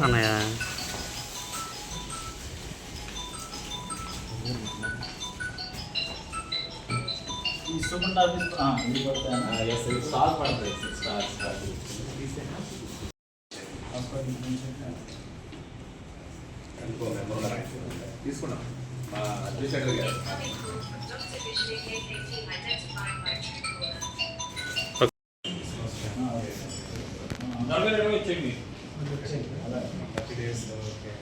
Ano yan? Instrument आप इस हाँ ये पढ़ते हैं ना यस स्टार पढ़ रहे हैं स्टार स्टार आपका डिफरेंशिएट है इनको मेमोरी लगा इसको ना आ डिसेट हो गया వచ్చేయండి థర్టీ డేస్ ఓకే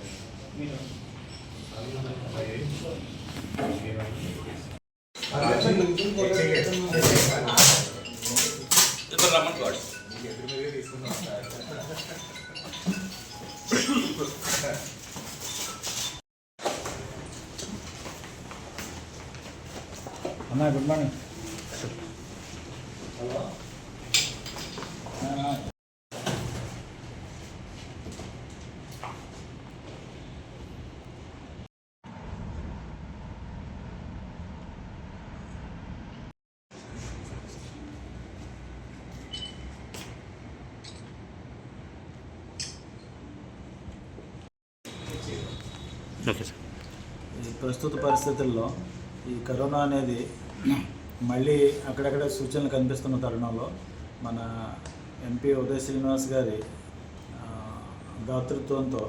ఇద్దరు రమ్మని వాడు తీసుకున్నాం అన్నా గుడ్ మార్నింగ్ ఓకే సార్. ఈ ప్రస్తుత పరిస్థితుల్లో ఈ కరోనా అనేది మళ్ళీ అక్కడక్కడ సూచనలు కనిపిస్తున్న తరుణంలో మన ఎంపీ ఉదయ శ్రీనివాస్ గారి దాతృత్వంతో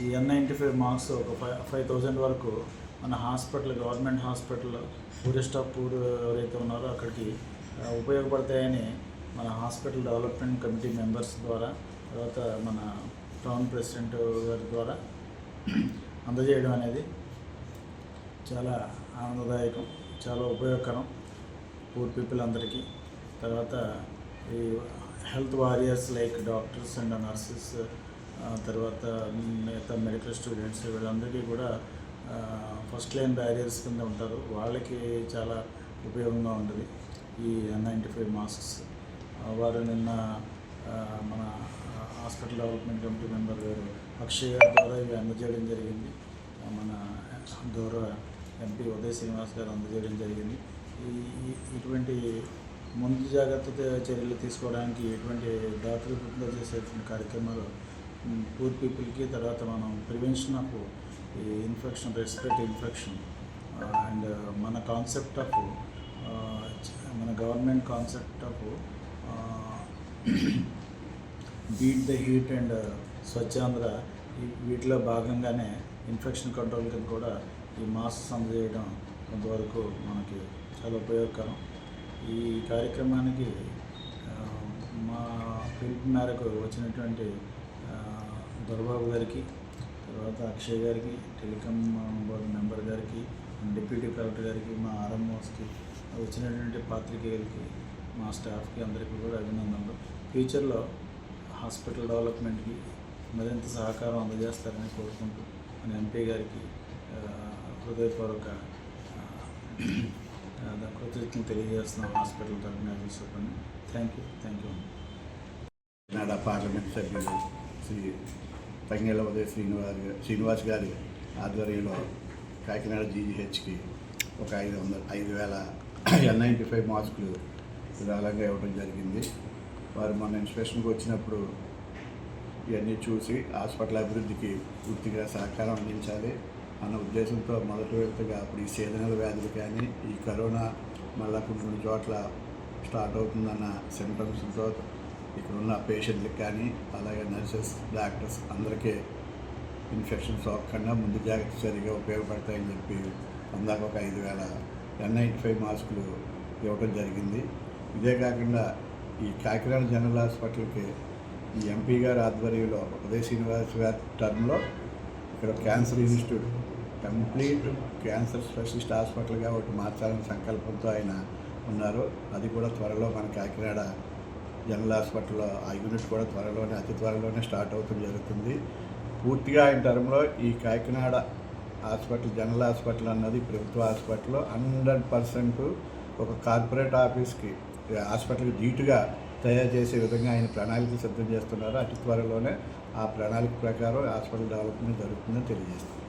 ఈ ఎన్ నైంటీ ఫైవ్ మార్క్స్ ఒక ఫైవ్ ఫైవ్ థౌజండ్ వరకు మన hospital government hospital tourist of poor ఎవరైతే ఉన్నారో అక్కడికి ఉపయోగపడతాయని మన హాస్పిటల్ డెవలప్మెంట్ కమిటీ మెంబర్స్ ద్వారా తర్వాత మన టౌన్ ప్రెసిడెంట్ గారి ద్వారా అందజేయడం అనేది చాలా ఆనందదాయకం చాలా ఉపయోగకరం పూర్ పీపుల్ అందరికీ. తర్వాత ఈ health warriors like doctors and nurses తర్వాత మిగతా మెడికల్ స్టూడెంట్స్ వీళ్ళందరికీ కూడా ఫస్ట్ లైన్ బ్యారియర్స్ కింద ఉంటారు. వాళ్ళకి చాలా ఉపయోగంగా ఉంటుంది ఈ ఎన్ నైంటీ ఫైవ్ మాస్క్స్. వారు నిన్న మన హాస్పిటల్ డెవలప్మెంట్ కమిటీ మెంబర్ గారు అక్షయ్ గారి ద్వారా ఇవి అందజేయడం జరిగింది. మన గౌరవ ఎంపీ ఉదయ్ శ్రీనివాస్ గారు అందజేయడం జరిగింది. ఈ ఇటువంటి ముందు జాగ్రత్త చర్యలు తీసుకోవడానికి ఎటువంటి దాతృత్వంగా చేసేటువంటి కార్యక్రమాలు పూర్ పీపుల్కి తర్వాత మనం ప్రివెన్షన్ ఆఫ్ ఈ ఇన్ఫెక్షన్ రెస్పిరేటరీ ఇన్ఫెక్షన్ అండ్ మన కాన్సెప్ట్ ఆఫ్ మన government concept of beat the heat and Swachhandhra వీటిలో భాగంగానే ఇన్ఫెక్షన్ కంట్రోల్ కింద కూడా ఈ మాస్క్ అందజేయడం కొంతవరకు మనకి చాలా ఉపయోగకరం. ఈ కార్యక్రమానికి మా పిలుపు మేరకు వచ్చినటువంటి దొరబాబు గారికి తర్వాత అక్షయ్ గారికి టెలికాం బోర్డు మెంబర్ గారికి డిప్యూటీ కలెక్టర్ గారికి మా ఆర్ఎంఓస్కి వచ్చినటువంటి పాత్రికేయులకి మా స్టాఫ్కి అందరికీ కూడా అభినందనలు. ఫ్యూచర్లో హాస్పిటల్ డెవలప్మెంట్కి మరింత సహకారం అందజేస్తారని కోరుకుంటూ మన ఎంపీ గారికి హృదయపూర్వక కృతజ్ఞతలు తెలియజేస్తున్నాం హాస్పిటల్ తరఫున చూసుకొని థ్యాంక్ యూ థ్యాంక్ యూ నాడ పార్లమెంట్ సభ్యులు శ్రీ తంగేళ్ళ ఉదయ శ్రీనివాస్ శ్రీనివాస్ గారి ఆధ్వర్యంలో కాకినాడ జీజీహెచ్కి ఒక ఐదు వందల ఐదు వేల ఎన్ నైంటీ ఫైవ్ మాస్కులు విరాళంగా ఇవ్వడం జరిగింది. వారు మన ఇన్స్పెక్షన్కి వచ్చినప్పుడు ఇవన్నీ చూసి హాస్పిటల్ అభివృద్ధికి పూర్తిగా సహకారం అందించాలి అన్న ఉద్దేశంతో మొదటి విడతగా అప్పుడు ఈ సీజనల్ వ్యాధులు కానీ ఈ కరోనా మళ్ళా కొన్ని కొన్ని చోట్ల స్టార్ట్ అవుతుందన్న సింటమ్స్తో ఇక్కడ ఉన్న పేషెంట్లకు కానీ అలాగే నర్సెస్ డాక్టర్స్ అందరికీ ఇన్ఫెక్షన్ సోకకుండా ముందు జాగ్రత్త సరిగా ఉపయోగపడతాయని చెప్పి అందాక ఒక ఐదు వేల ఎన్ నైంటీ ఫైవ్ మాస్కులు ఇవ్వడం జరిగింది. ఇదే కాకుండా ఈ కాకినాడ జనరల్ హాస్పిటల్కి ఈ ఎంపీ గారి ఆధ్వర్యంలో ఉదయ శ్రీనివాస్ గారి టర్మ్లో ఇక్కడ cancer institute complete cancer specialist హాస్పిటల్గా ఒకటి మార్చాలని సంకల్పంతో ఆయన ఉన్నారు. అది కూడా త్వరలో మన కాకినాడ జనరల్ హాస్పిటల్లో ఆ యూనిట్ కూడా త్వరలోనే అతి త్వరలోనే స్టార్ట్ అవుతుంది జరుగుతుంది. పూర్తిగా ఆయన టర్మ్లో ఈ కాకినాడ హాస్పిటల్ జనరల్ హాస్పిటల్ అన్నది ప్రభుత్వ హాస్పిటల్. హండ్రెడ్ పర్సెంట్ ఒక కార్పొరేట్ ఆఫీస్కి హాస్పిటల్కి ధీటుగా తయారు చేసే విధంగా ఆయన ప్రణాళిక సిద్ధం చేస్తున్నారు అతి త్వరలోనే ఆ ప్రణాళిక ప్రకారం హాస్పిటల్ డెవలప్మెంట్ జరుగుతుందని తెలియజేస్తుంది.